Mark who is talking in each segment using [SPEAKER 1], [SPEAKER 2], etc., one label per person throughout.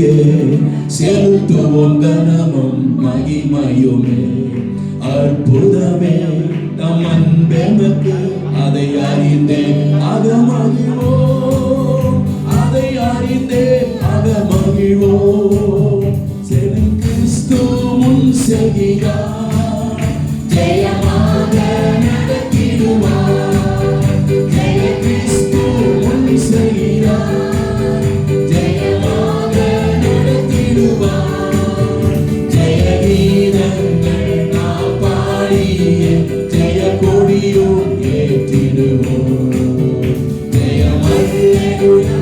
[SPEAKER 1] உமக்கே செலுத்துவோம் கனமும் மகிமையுமே. அற்புதமே நம் அன்பெமக்கு அதை அறிந்தே அகமகிழோ அதை அறிந்தே அகமகிழோ you.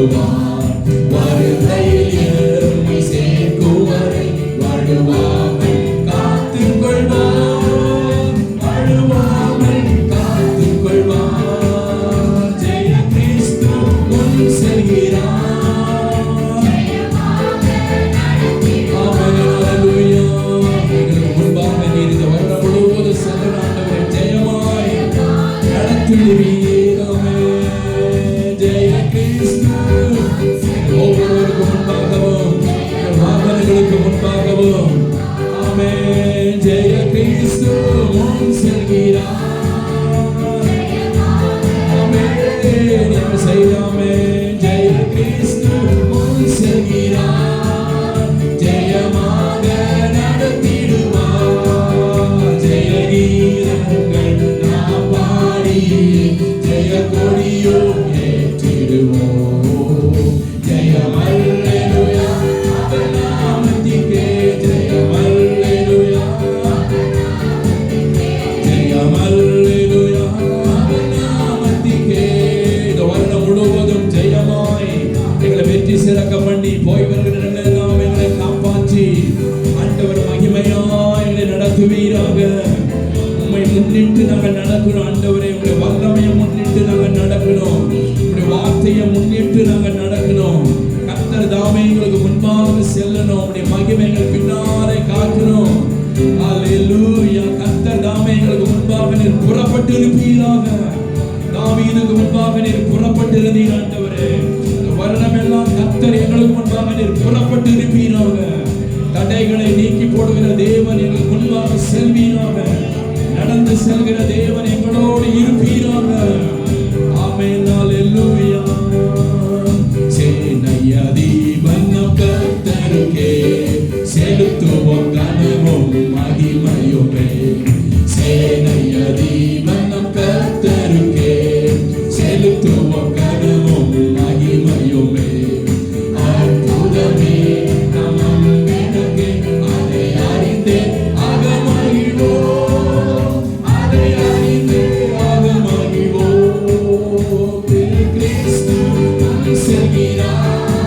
[SPEAKER 1] வருவார் வருகையில் ஏறி சேர்க்குவரை வருவாமல் காத்துக் கொள்வார் அழுவாமல் காத்துக் கொள்வார் ஜெய கிறிஸ்து முன் செல்கிறார் முன்பாக நீர் இந்த வருடம் முழுவதும் செல்ல நாட்டவரை ஜெயமாய் நடத்திடுவீர் Amen. Jaya Kristu, Monsengirah. நடத்துவீராக உண்மை முன்னிட்டு நாங்கள் நடக்கிறோம். ஆண்டவரே உடைய வல்லமையை முன்னிட்டு நாங்கள் நடக்கணும் உங்களுடைய வார்த்தையை முன்னிட்டு நாங்கள் நடக்கணும் கர்த்தர் தாமே எங்களுக்கு முன்பாக செல்லணும். உடைய மகிமைகள் பின்னாலே காக்கணும் அல்லேலூயா கர்த்தர் தாமே எங்களுக்கு முன்பாக நீர் புறப்பட்டு இருப்பீராக. தாவீதுக்கு முன்பாக நீர் புறப்பட்டு இருந்தீர் ஆண்டவரே. வருடம் எல்லாம் கர்த்தர் எங்களுக்கு முன்பாக நீர் புறப்பட்டு இருப்பீராக. தடைகளை நீக்கி போடுகிற தேவன் எங்களுக்கு நடந்து செல்கிற தேவன் எங்களோடு இருப்பீராக you.